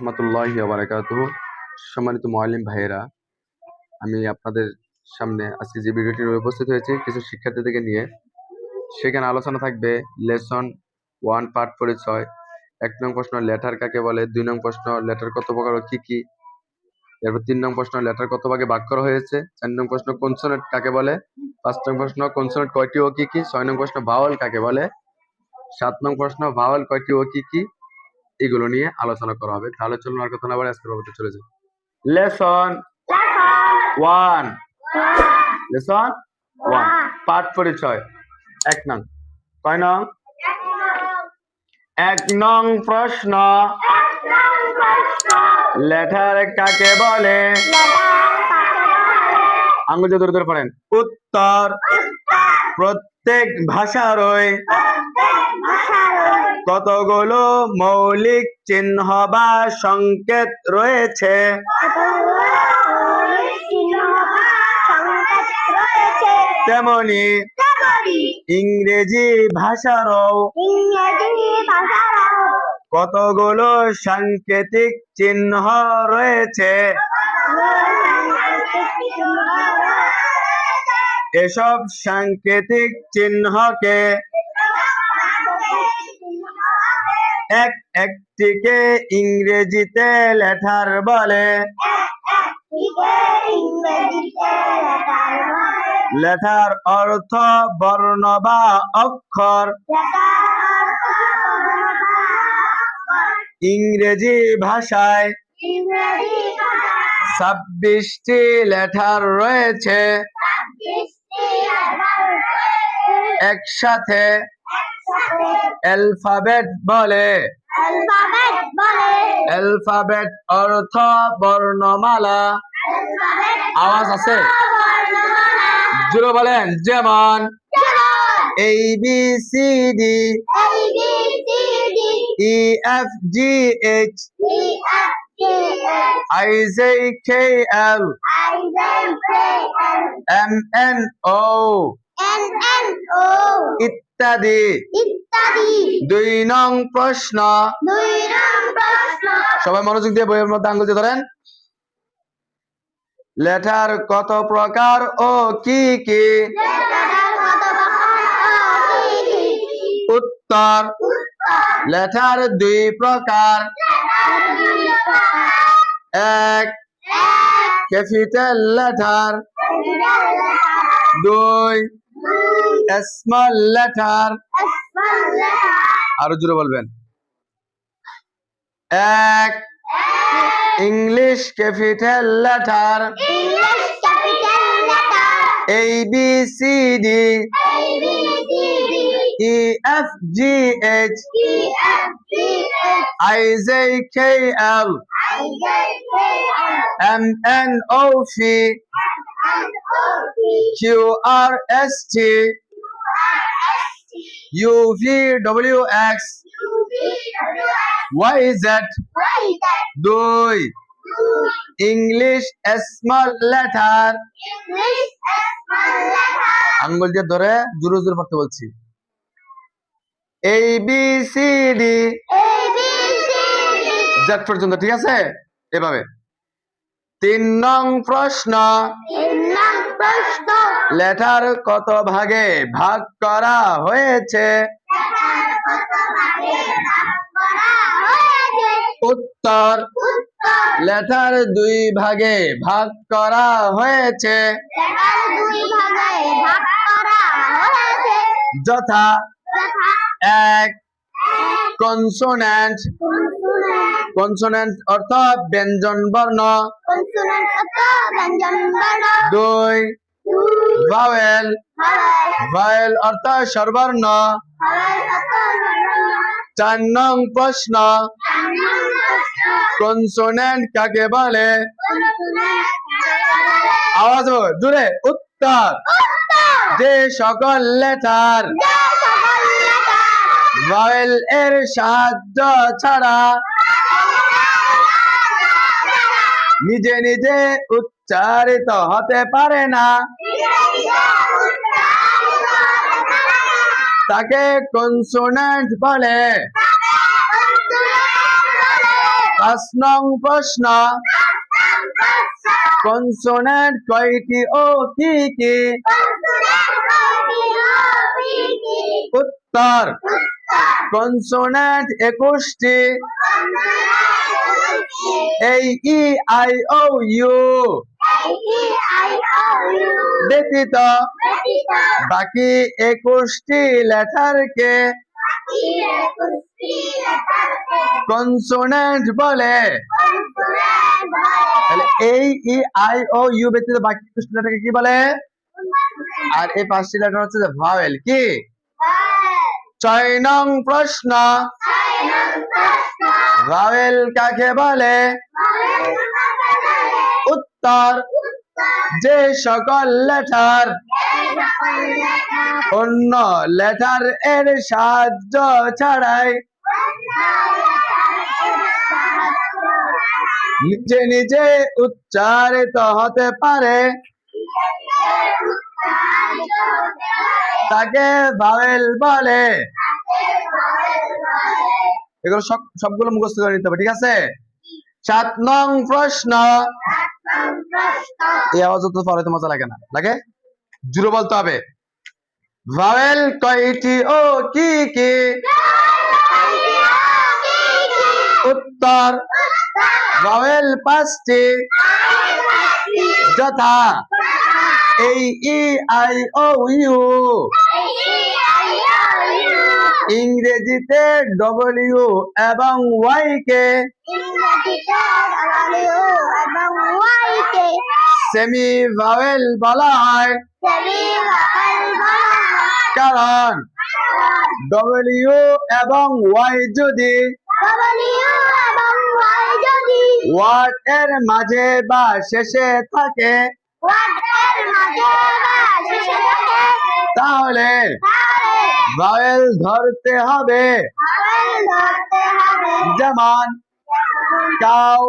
রহমতুল্লাহ বারাকাত সম্মানিত মোয়ালিম ভাইয়েরা, আমি আপনাদের সামনে আজকে যে ভিডিওটি উপস্থিত হয়েছি, কিছু শিক্ষার্থীদেরকে নিয়ে, সেখানে আলোচনা থাকবে লেসন ওয়ান পার্ট পরিচয়। এক নং প্রশ্ন, লেটার কাকে বলে? দুই নং প্রশ্ন, লেটার কত প্রকার ও কি কি? এরপর তিন নং প্রশ্ন, লেটার কত ভাগে ভাগ করা হয়েছে? চার নং প্রশ্ন, কনসোনেট কাকে বলে? পাঁচ নং প্রশ্ন, কনসোনেট কয়টি ও কি কি? ছয় নং প্রশ্ন, ভাওয়াল কাকে বলে? সাত নং প্রশ্ন, ভাওয়াল কয়টি ও কি কি? এগুলো নিয়ে আলোচনা করা হবে। তাহলে চলুন আর কথা না বলে আজকের বাবুতে চলে যাই। লেসন ওয়ান লেসন ওয়ান পাঠ পরিচয়। এক নং। কয় নং? এক নং প্রশ্ন। লেটার কাকে বলে? আঙ্গুল ধরে ধরে পড়েন। উত্তর। প্রত্যেক ভাষারই কতগুলো মৌলিক চিহ্ন বা সংকেত রয়েছে? তেমনি ইংরেজি ভাষারও কতগুলো সাংকেতিক চিহ্ন রয়েছে? এসব সাংকেতিক চিহ্নকে এক, একটিকে ইংরেজিতে লেটার বলে। লেটার অর্থ বর্ণ বা অক্ষর। ইংরেজি ভাষায় ছাব্বিশটি লেটার রয়েছে। একসাথে অ্যালফাবেট বলে। অ্যালফাবেট অর্থ বর্ণমালা। আওয়াজ আছে? জুড়ে বলেন যেমন A B C D E F G H I J K L M N O ইত্যাদি। ইত্যাদি। দুই নং প্রশ্ন। দুই নং প্রশ্ন। সবাই মনোযোগ দিয়ে বইয়ের মধ্যে আঙ্গুল ধরেন। লেটার কত প্রকার ও কি কি? উত্তর। লেটার দুই প্রকার। এক। Capital letter. দুই, স্মল লেটার আরও জোরে বলবেন। এক। English capital letter A B C D E F G H I J K L M N O C Q R S T U, V, W, X, Y Z Y, দুই। English small letter English small letter, আঙ্গুল দিয়ে ধরে জোরে জোরে পড়তে বলছি। A B C D A, B, C, D, Z পর্যন্ত ঠিক আছে? এভাবে। তিন নং প্রশ্ন। লেটার কত ভাগে ভাগ করা হয়েছে? উত্তর। লেটার দুই ভাগে ভাগ করা হয়েছে। যথা এক কনসোনেন্ট কনসোনেন্ট অর্থ ব্যঞ্জন বর্ণ। দুই ভাওয়েল। ভাওয়েল। অর্থ স্বরবর্ণ। স্বরবর্ণ। চার নং প্রশ্ন। কনসোনেন্ট কাকে বলে? আওয়াজ জোরে উত্তর। যে সকল লেটার। ভাওয়েল এর সাহায্য ছাড়া নিজে নিজে উচ্চারিত হতে পারে না। তাকে কনসোন্যান্ট বলে। পাঁচ প্রশ্ন। কনসোনেন্ট কয়টি ও কি কি? উত্তর। কনসোনেন্ট একুশটি। এই ই আই ও ইউ ব্যতীত বাকি একুশটি লেটারকে কনসোনেন্ট বলে। তাহলে এই ই আই ও ইউ ব্যতীত বাকি একুশটি লেটারকে কি বলে? আর এই পাঁচটি লেটার হচ্ছে যে ভাওয়েল কি? ছয় নং প্রশ্ন। ভাওয়েল কাকে বলে? উত্তর, যে সকল লেটার, অন্য লেটার এর সাহায্য ছাড়াই নিজে নিজে উচ্চারিত হতে পারে। তাকে ভাওয়েল বলে। এগুলো সব, সবগুলো মুখস্থ করে নিতে হবে, ঠিক আছে? সাত নং প্রশ্ন। এই আওয়াজ তো পরে মজা লাগে না। লাগে? জুড়ে বলতে হবে। ভাওয়েল কয়টি ও কি কি? উত্তর। ভাওয়েল পাঁচটি। যথা। A E I O U. ইংরেজিতে ডব্লিউ এবং ওয়াই কে। সেমি ভাওয়েল বলা হয়। কারণ ডব্লিউ এবং ওয়াই যদি ওয়ার্ড এর মাঝে বা শেষে থাকে তাহলে ভাওয়েল ধরতে হবে। যেমন কাউ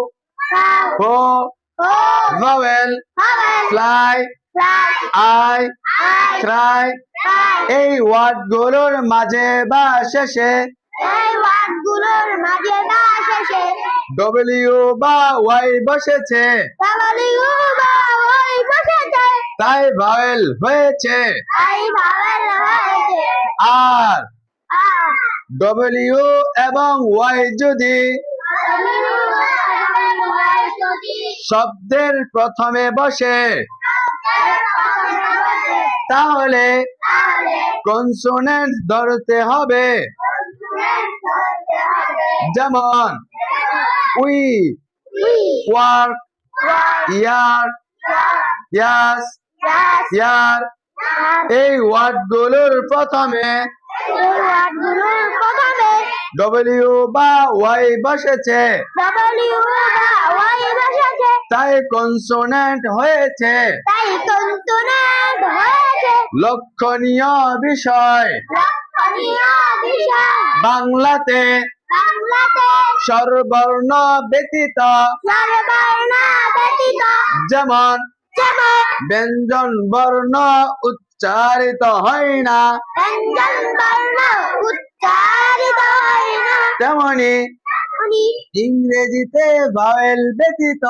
হো ভাওয়েল ফ্লাই আই ক্রাই এই ওয়ার্ডগুলোর মাঝে বা শেষে মাঝে না শেষে। ডব্লিউ বা ওয়াই বসেছে। ডাবলিউ বা ওই বসেছে। তাই ভাওয়েল হয়েছে। আর ডব্লিউ এবং ওয়াই যদি শব্দের প্রথমে বসে তাহলে কনসোনেন্ট ধরতে হবে। যেমন উই ওয়ার্ক ইয়ার ইয়াস ইয়ার। এই ওয়ার্ডগুলোর প্রথমে প্রথমে ডব্লিউ বা ওয়াই বসেছে। তাই কনসোনেন্ট হয়েছে। লক্ষণীয় বিষয়। বাংলাতে সর্বর্ণ ব্যতীত। যেমন ব্যঞ্জন বর্ণ উচ্চারিত হয় না তেমনি ইংরেজিতে ভাওয়েল ব্যতীত।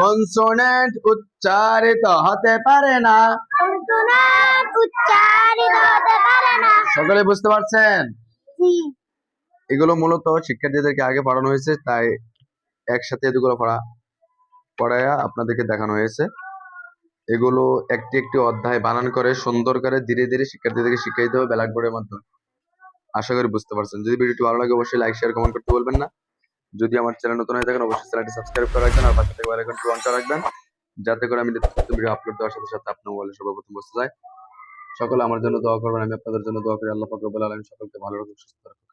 কনসোনেন্ট উচ্চারিত হতে পারে না। কনসোনেন্ট উচ্চারিত হতে পারে না। সকলে বুঝতে পারছেন? জি। এগুলো মূলত শিক্ষার্থীদেরকে আগে পড়ানো হয়েছে তাই একসাথে এগুলো পড়া পড়ায়া আপনাদেরকে দেখানো হয়েছে। এগুলো একটি একটি অধ্যায় বানান করে সুন্দর করে ধীরে ধীরে শিক্ষার্থীদেরকে শিখিয়ে দিতে হবে ব্ল্যাকবোর্ডের মাধ্যমে। আশা করি বুঝতে পারছেন। যদি ভিডিওটি ভালো লাগে অবশ্যই লাইক শেয়ার কমেন্ট করতে বলবেন না। যদি আমার চ্যানেল নতুন হয়ে থাকেন, অবশ্যই চ্যানেলটি সাবস্ক্রাইব করে রাখবেন আর পাশে থেকে আইকনটি অন করে রাখবেন। যাতে করে আমি ভিডিও আপলোড দেওয়ার সাথে সাথে আপনার মোবাইলে সর্বপ্রথম বসতে যায় সকলে আমার জন্য দোয়া করবেন, আমি আপনাদের জন্য দোয়া করি। আল্লাহ পাক রব্বুল আলামিন সকলকে ভালো রাখুক, সুস্থ রাখুক।